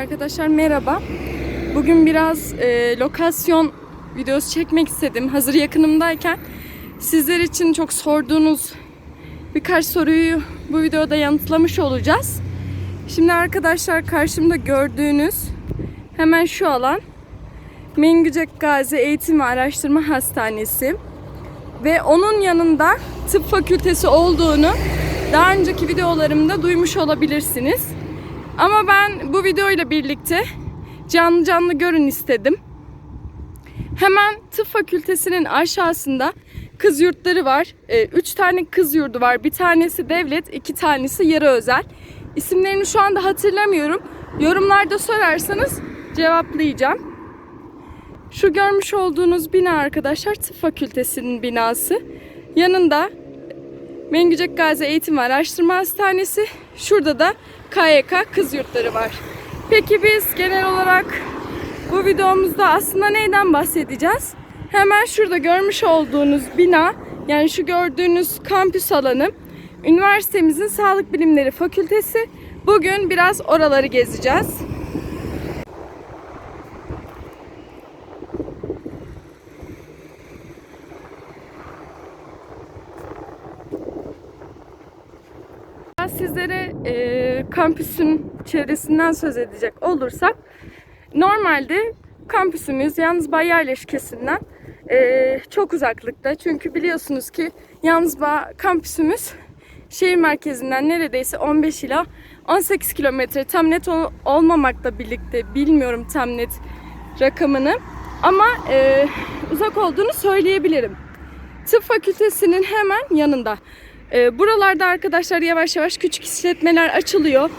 Arkadaşlar merhaba. Bugün biraz e, lokasyon videosu çekmek istedim. Hazır yakınımdayken sizler için çok sorduğunuz birkaç soruyu bu videoda yanıtlamış olacağız. Şimdi arkadaşlar karşımda gördüğünüz hemen şu alan Mengücek Gazi Eğitim ve Araştırma Hastanesi ve onun yanında tıp fakültesi olduğunu daha önceki videolarımda duymuş olabilirsiniz. Ama ben bu videoyla birlikte canlı canlı görün istedim. Hemen tıp fakültesinin aşağısında kız yurtları var. Ee, üç tane kız yurdu var. Bir tanesi devlet, iki tanesi yarı özel. İsimlerini şu anda hatırlamıyorum. Yorumlarda sorarsanız cevaplayacağım. Şu görmüş olduğunuz bina arkadaşlar tıp fakültesinin binası. Yanında Mengücek Gazi Eğitim ve Araştırma Hastanesi. Şurada da KYK kız yurtları var. Peki biz genel olarak bu videomuzda aslında neyden bahsedeceğiz? Hemen şurada görmüş olduğunuz bina, yani şu gördüğünüz kampüs alanı, üniversitemizin Sağlık Bilimleri Fakültesi. Bugün biraz oraları gezeceğiz. Ben sizlere e, kampüsün çevresinden söz edecek olursak normalde kampüsümüz yalnız Bay yerleşkesinden e, çok uzaklıkta. Çünkü biliyorsunuz ki yalnız Bağ kampüsümüz şehir merkezinden neredeyse 15 ila 18 kilometre tam net ol- olmamakla birlikte bilmiyorum tam net rakamını ama e, uzak olduğunu söyleyebilirim. Tıp fakültesinin hemen yanında. Ee, buralarda arkadaşlar yavaş yavaş küçük işletmeler açılıyor.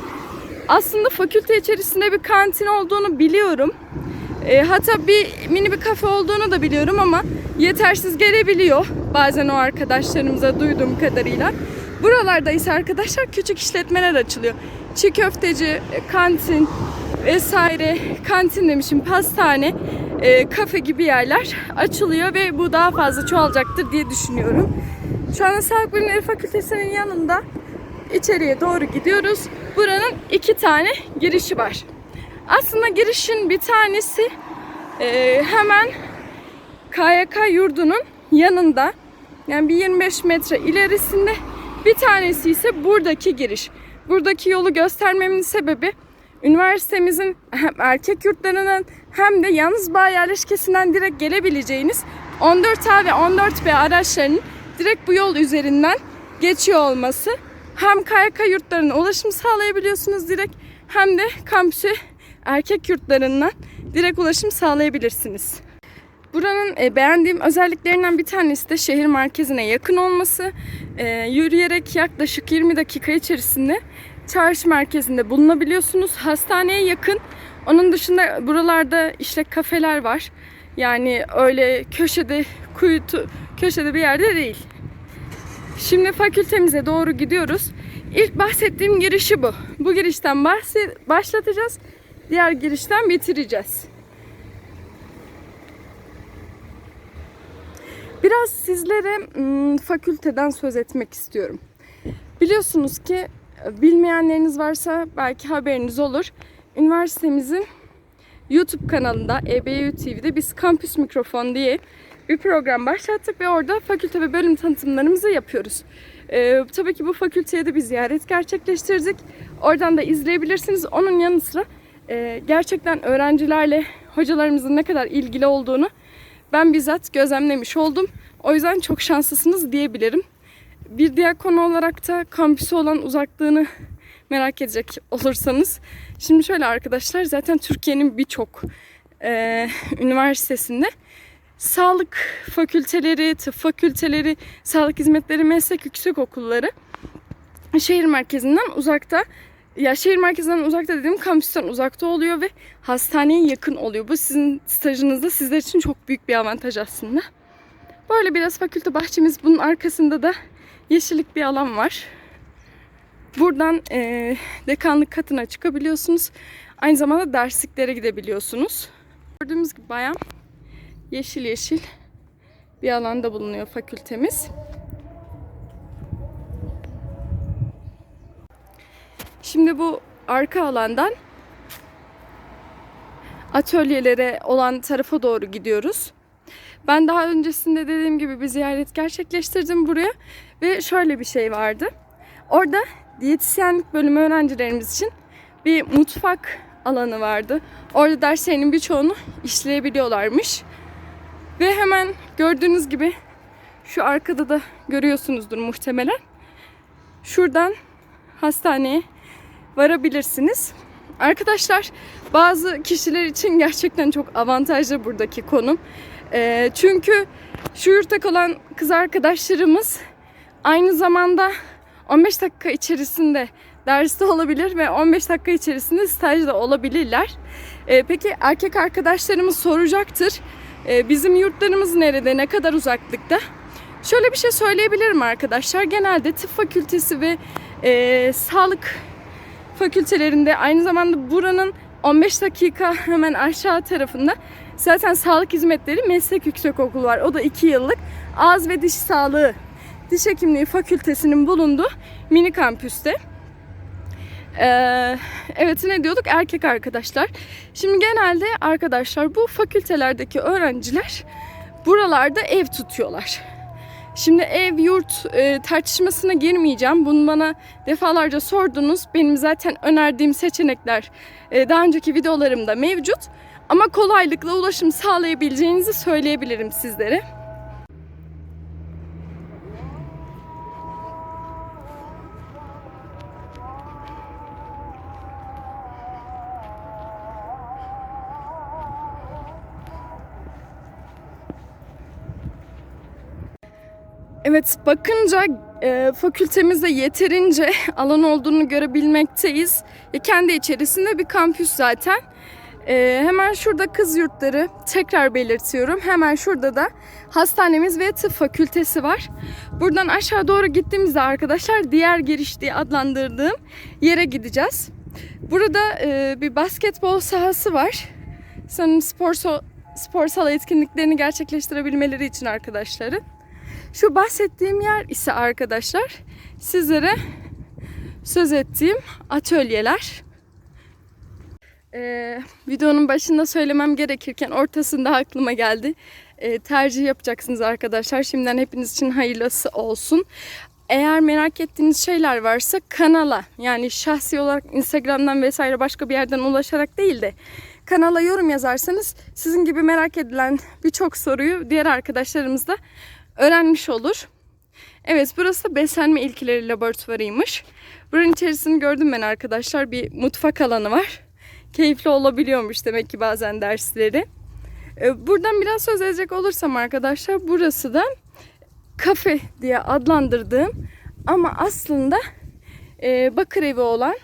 Aslında fakülte içerisinde bir kantin olduğunu biliyorum. Ee, hatta bir mini bir kafe olduğunu da biliyorum ama yetersiz gelebiliyor bazen o arkadaşlarımıza duyduğum kadarıyla. Buralarda ise arkadaşlar küçük işletmeler açılıyor. Çiğ köfteci, e, kantin vesaire, kantin demişim pastane, e, kafe gibi yerler açılıyor ve bu daha fazla çoğalacaktır diye düşünüyorum. Şu anda Sağlık Bilimleri Fakültesi'nin yanında içeriye doğru gidiyoruz. Buranın iki tane girişi var. Aslında girişin bir tanesi e, hemen KYK yurdunun yanında. Yani bir 25 metre ilerisinde. Bir tanesi ise buradaki giriş. Buradaki yolu göstermemin sebebi üniversitemizin hem erkek yurtlarının hem de yalnız bağ yerleşkesinden direkt gelebileceğiniz 14A ve 14B araçlarının direkt bu yol üzerinden geçiyor olması. Hem KYK yurtlarına ulaşım sağlayabiliyorsunuz direkt hem de kampüse erkek yurtlarından direkt ulaşım sağlayabilirsiniz. Buranın e, beğendiğim özelliklerinden bir tanesi de şehir merkezine yakın olması. E, yürüyerek yaklaşık 20 dakika içerisinde çarşı merkezinde bulunabiliyorsunuz. Hastaneye yakın. Onun dışında buralarda işte kafeler var. Yani öyle köşede kuytu köşede bir yerde değil. Şimdi fakültemize doğru gidiyoruz. İlk bahsettiğim girişi bu. Bu girişten başlatacağız. Diğer girişten bitireceğiz. Biraz sizlere fakülteden söz etmek istiyorum. Biliyorsunuz ki bilmeyenleriniz varsa belki haberiniz olur. Üniversitemizin YouTube kanalında EBU TV'de biz Kampüs Mikrofon diye bir program başlattık ve orada fakülte ve bölüm tanıtımlarımızı yapıyoruz. Ee, tabii ki bu fakülteye de bir ziyaret gerçekleştirdik. Oradan da izleyebilirsiniz. Onun yanı sıra e, gerçekten öğrencilerle hocalarımızın ne kadar ilgili olduğunu ben bizzat gözlemlemiş oldum. O yüzden çok şanslısınız diyebilirim. Bir diğer konu olarak da kampüsü olan uzaklığını merak edecek olursanız. Şimdi şöyle arkadaşlar zaten Türkiye'nin birçok e, üniversitesinde sağlık fakülteleri, tıp fakülteleri, sağlık hizmetleri, meslek yüksek okulları şehir merkezinden uzakta. Ya şehir merkezinden uzakta dediğim kampüsten uzakta oluyor ve hastaneye yakın oluyor. Bu sizin stajınızda sizler için çok büyük bir avantaj aslında. Böyle biraz fakülte bahçemiz. Bunun arkasında da yeşillik bir alan var. Buradan eee dekanlık katına çıkabiliyorsunuz. Aynı zamanda dersliklere gidebiliyorsunuz. Gördüğümüz gibi bayağı yeşil yeşil bir alanda bulunuyor fakültemiz. Şimdi bu arka alandan atölyelere olan tarafa doğru gidiyoruz. Ben daha öncesinde dediğim gibi bir ziyaret gerçekleştirdim buraya ve şöyle bir şey vardı. Orada diyetisyenlik bölümü öğrencilerimiz için bir mutfak alanı vardı. Orada derslerinin birçoğunu işleyebiliyorlarmış. Ve hemen gördüğünüz gibi şu arkada da görüyorsunuzdur muhtemelen. Şuradan hastaneye varabilirsiniz. Arkadaşlar bazı kişiler için gerçekten çok avantajlı buradaki konum. Ee, çünkü şu yurtta kalan kız arkadaşlarımız aynı zamanda 15 dakika içerisinde derste olabilir ve 15 dakika içerisinde stajda olabilirler. Ee, peki erkek arkadaşlarımız soracaktır. Ee, bizim yurtlarımız nerede, ne kadar uzaklıkta? Şöyle bir şey söyleyebilirim arkadaşlar. Genelde tıp fakültesi ve e, sağlık fakültelerinde aynı zamanda buranın 15 dakika hemen aşağı tarafında zaten sağlık hizmetleri meslek yüksekokulu var. O da 2 yıllık ağız ve diş sağlığı diş hekimliği fakültesinin bulunduğu mini kampüste. Ee, evet ne diyorduk erkek arkadaşlar. Şimdi genelde arkadaşlar bu fakültelerdeki öğrenciler buralarda ev tutuyorlar. Şimdi ev yurt e, tartışmasına girmeyeceğim. Bunu bana defalarca sordunuz. Benim zaten önerdiğim seçenekler e, daha önceki videolarımda mevcut. Ama kolaylıkla ulaşım sağlayabileceğinizi söyleyebilirim sizlere. Evet bakınca e, fakültemizde yeterince alan olduğunu görebilmekteyiz. E, kendi içerisinde bir kampüs zaten. E, hemen şurada kız yurtları tekrar belirtiyorum. Hemen şurada da hastanemiz ve tıp fakültesi var. Buradan aşağı doğru gittiğimizde arkadaşlar diğer giriş diye adlandırdığım yere gideceğiz. Burada e, bir basketbol sahası var. Sanırım spor so- sporsal etkinliklerini gerçekleştirebilmeleri için arkadaşları. Şu bahsettiğim yer ise arkadaşlar sizlere söz ettiğim atölyeler. Ee, videonun başında söylemem gerekirken ortasında aklıma geldi. Ee, tercih yapacaksınız arkadaşlar. Şimdiden hepiniz için hayırlısı olsun. Eğer merak ettiğiniz şeyler varsa kanala yani şahsi olarak Instagram'dan vesaire başka bir yerden ulaşarak değil de kanala yorum yazarsanız sizin gibi merak edilen birçok soruyu diğer arkadaşlarımız da öğrenmiş olur. Evet burası da beslenme ilkeleri laboratuvarıymış. Buranın içerisini gördüm ben arkadaşlar. Bir mutfak alanı var. Keyifli olabiliyormuş demek ki bazen dersleri. Ee, Buradan biraz söz edecek olursam arkadaşlar burası da kafe diye adlandırdığım ama aslında e, bakır evi olan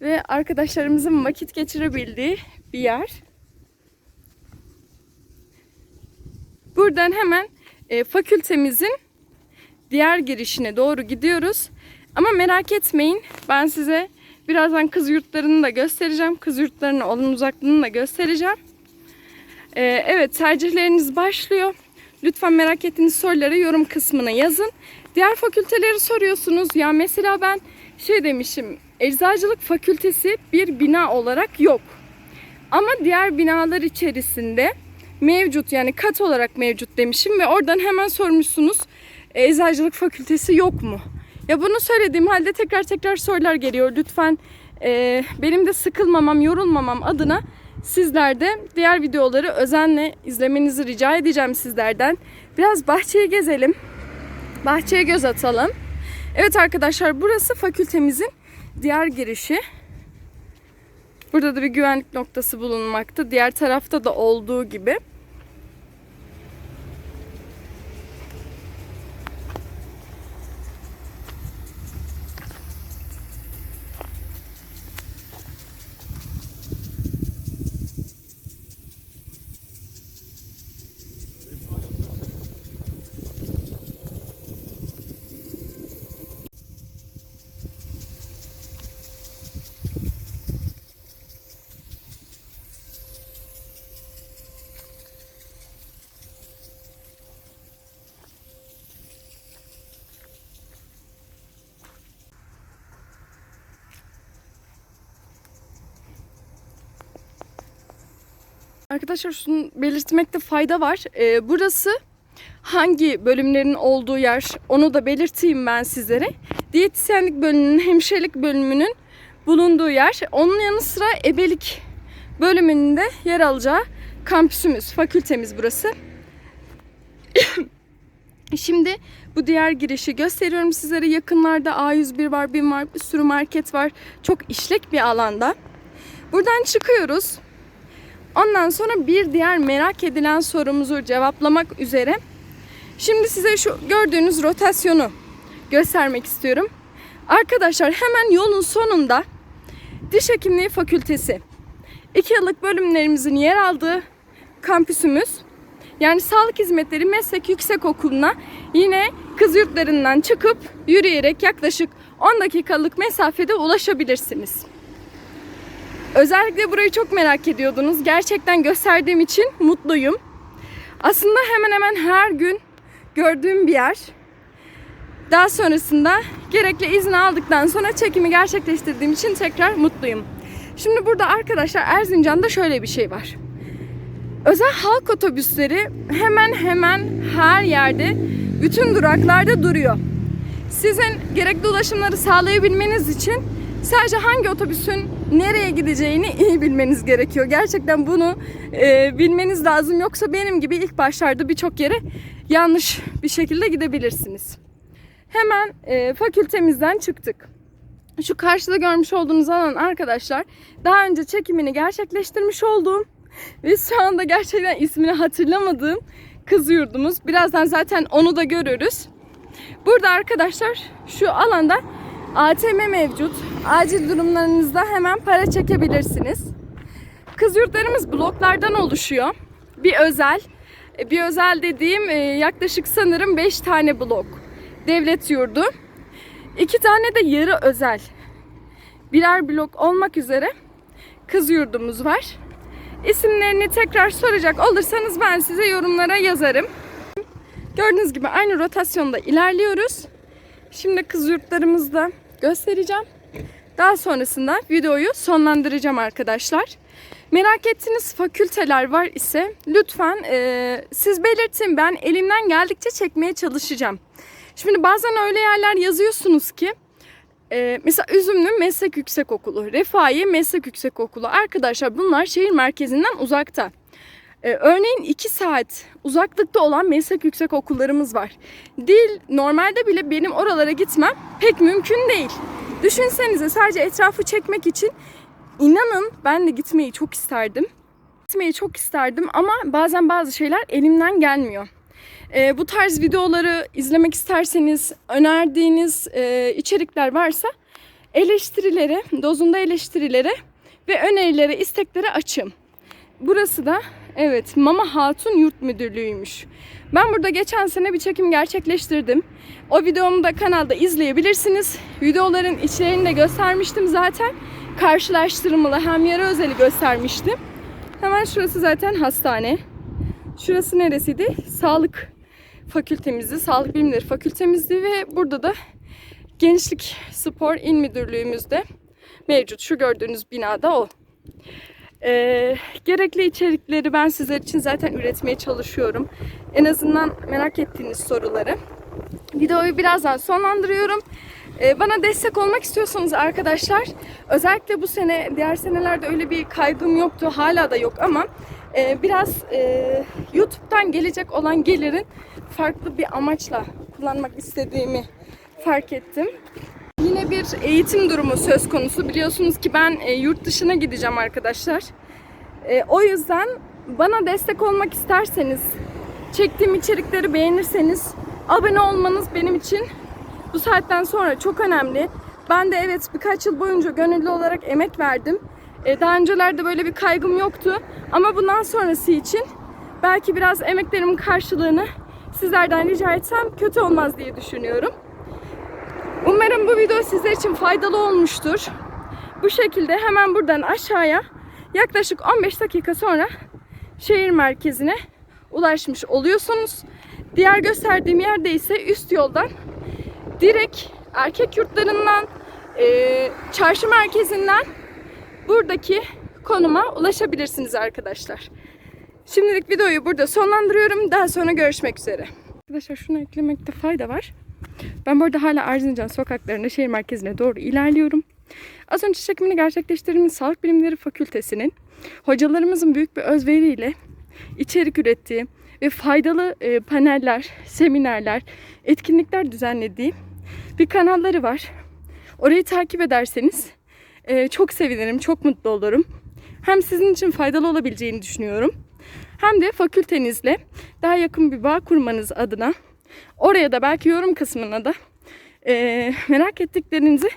ve arkadaşlarımızın vakit geçirebildiği bir yer. Buradan hemen e, fakültemizin diğer girişine doğru gidiyoruz. Ama merak etmeyin ben size birazdan kız yurtlarını da göstereceğim. Kız yurtlarının olan uzaklığını da göstereceğim. E, evet tercihleriniz başlıyor. Lütfen merak ettiğiniz soruları yorum kısmına yazın. Diğer fakülteleri soruyorsunuz. Ya mesela ben şey demişim. Eczacılık fakültesi bir bina olarak yok. Ama diğer binalar içerisinde mevcut yani kat olarak mevcut demişim ve oradan hemen sormuşsunuz "E, eczacılık fakültesi yok mu? Ya bunu söylediğim halde tekrar tekrar sorular geliyor. Lütfen e, benim de sıkılmamam, yorulmamam adına sizler de diğer videoları özenle izlemenizi rica edeceğim sizlerden. Biraz bahçeyi gezelim. Bahçeye göz atalım. Evet arkadaşlar burası fakültemizin diğer girişi. Burada da bir güvenlik noktası bulunmakta. Diğer tarafta da olduğu gibi. Arkadaşlar şunu belirtmekte fayda var. Ee, burası hangi bölümlerin olduğu yer onu da belirteyim ben sizlere. Diyetisyenlik bölümünün, hemşirelik bölümünün bulunduğu yer. Onun yanı sıra ebelik bölümünde yer alacağı kampüsümüz, fakültemiz burası. Şimdi bu diğer girişi gösteriyorum sizlere. Yakınlarda A101 var, BİM var, bir sürü market var. Çok işlek bir alanda. Buradan çıkıyoruz. Ondan sonra bir diğer merak edilen sorumuzu cevaplamak üzere şimdi size şu gördüğünüz rotasyonu göstermek istiyorum. Arkadaşlar hemen yolun sonunda Diş Hekimliği Fakültesi 2 yıllık bölümlerimizin yer aldığı kampüsümüz yani Sağlık Hizmetleri Meslek Yüksekokulu'na yine kız yurtlarından çıkıp yürüyerek yaklaşık 10 dakikalık mesafede ulaşabilirsiniz. Özellikle burayı çok merak ediyordunuz. Gerçekten gösterdiğim için mutluyum. Aslında hemen hemen her gün gördüğüm bir yer. Daha sonrasında gerekli izni aldıktan sonra çekimi gerçekleştirdiğim için tekrar mutluyum. Şimdi burada arkadaşlar Erzincan'da şöyle bir şey var. Özel halk otobüsleri hemen hemen her yerde, bütün duraklarda duruyor. Sizin gerekli ulaşımları sağlayabilmeniz için sadece hangi otobüsün nereye gideceğini iyi bilmeniz gerekiyor. Gerçekten bunu e, bilmeniz lazım. Yoksa benim gibi ilk başlarda birçok yere yanlış bir şekilde gidebilirsiniz. Hemen e, fakültemizden çıktık. Şu karşıda görmüş olduğunuz alan arkadaşlar daha önce çekimini gerçekleştirmiş olduğum ve şu anda gerçekten ismini hatırlamadığım kız yurdumuz. Birazdan zaten onu da görürüz. Burada arkadaşlar şu alanda ATM mevcut. Acil durumlarınızda hemen para çekebilirsiniz. Kız yurtlarımız bloklardan oluşuyor. Bir özel, e, bir özel dediğim e, yaklaşık sanırım 5 tane blok. Devlet yurdu. İki tane de yarı özel. Birer blok olmak üzere kız yurdumuz var. İsimlerini tekrar soracak olursanız ben size yorumlara yazarım. Gördüğünüz gibi aynı rotasyonda ilerliyoruz. Şimdi kız yurtlarımızda göstereceğim. Daha sonrasında videoyu sonlandıracağım arkadaşlar. Merak ettiğiniz fakülteler var ise lütfen e, siz belirtin ben elimden geldikçe çekmeye çalışacağım. Şimdi bazen öyle yerler yazıyorsunuz ki e, mesela Üzümlü Meslek Yüksekokulu, Refahiye Meslek Yüksekokulu. Arkadaşlar bunlar şehir merkezinden uzakta. Ee, örneğin 2 saat uzaklıkta olan meslek yüksek okullarımız var. Dil normalde bile benim oralara gitmem pek mümkün değil. Düşünsenize sadece etrafı çekmek için inanın ben de gitmeyi çok isterdim. Gitmeyi çok isterdim ama bazen bazı şeyler elimden gelmiyor. Ee, bu tarz videoları izlemek isterseniz önerdiğiniz e, içerikler varsa eleştirilere, dozunda eleştirilere ve önerilere, isteklere açım. Burası da evet Mama Hatun Yurt Müdürlüğü'ymüş. Ben burada geçen sene bir çekim gerçekleştirdim. O videomu da kanalda izleyebilirsiniz. Videoların içlerini de göstermiştim zaten. Karşılaştırmalı hem yarı özeli göstermiştim. Hemen şurası zaten hastane. Şurası neresiydi? Sağlık fakültemizdi. Sağlık bilimleri fakültemizdi ve burada da Gençlik Spor İl Müdürlüğümüzde mevcut. Şu gördüğünüz binada o. Ee, gerekli içerikleri ben sizler için zaten üretmeye çalışıyorum. En azından merak ettiğiniz soruları. Videoyu birazdan sonlandırıyorum. Ee, bana destek olmak istiyorsanız arkadaşlar özellikle bu sene diğer senelerde öyle bir kaygım yoktu hala da yok ama e, biraz e, YouTube'dan gelecek olan gelirin farklı bir amaçla kullanmak istediğimi fark ettim. Bir eğitim durumu söz konusu. Biliyorsunuz ki ben e, yurt dışına gideceğim arkadaşlar. E, o yüzden bana destek olmak isterseniz, çektiğim içerikleri beğenirseniz abone olmanız benim için bu saatten sonra çok önemli. Ben de evet birkaç yıl boyunca gönüllü olarak emek verdim. E, daha öncelerde böyle bir kaygım yoktu. Ama bundan sonrası için belki biraz emeklerimin karşılığını sizlerden rica etsem kötü olmaz diye düşünüyorum. Umarım bu video sizler için faydalı olmuştur. Bu şekilde hemen buradan aşağıya yaklaşık 15 dakika sonra şehir merkezine ulaşmış oluyorsunuz. Diğer gösterdiğim yerde ise üst yoldan direkt erkek yurtlarından, e, çarşı merkezinden buradaki konuma ulaşabilirsiniz arkadaşlar. Şimdilik videoyu burada sonlandırıyorum. Daha sonra görüşmek üzere. Arkadaşlar şunu eklemekte fayda var. Ben bu arada hala Erzincan sokaklarında şehir merkezine doğru ilerliyorum. Az önce çekimini gerçekleştirdiğimiz Sağlık Bilimleri Fakültesi'nin hocalarımızın büyük bir özveriyle içerik ürettiği ve faydalı e, paneller, seminerler, etkinlikler düzenlediği bir kanalları var. Orayı takip ederseniz e, çok sevinirim, çok mutlu olurum. Hem sizin için faydalı olabileceğini düşünüyorum. Hem de fakültenizle daha yakın bir bağ kurmanız adına oraya da belki yorum kısmına da e, merak ettiklerinizi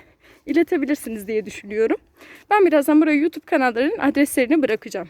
iletebilirsiniz diye düşünüyorum. Ben birazdan buraya YouTube kanallarının adreslerini bırakacağım.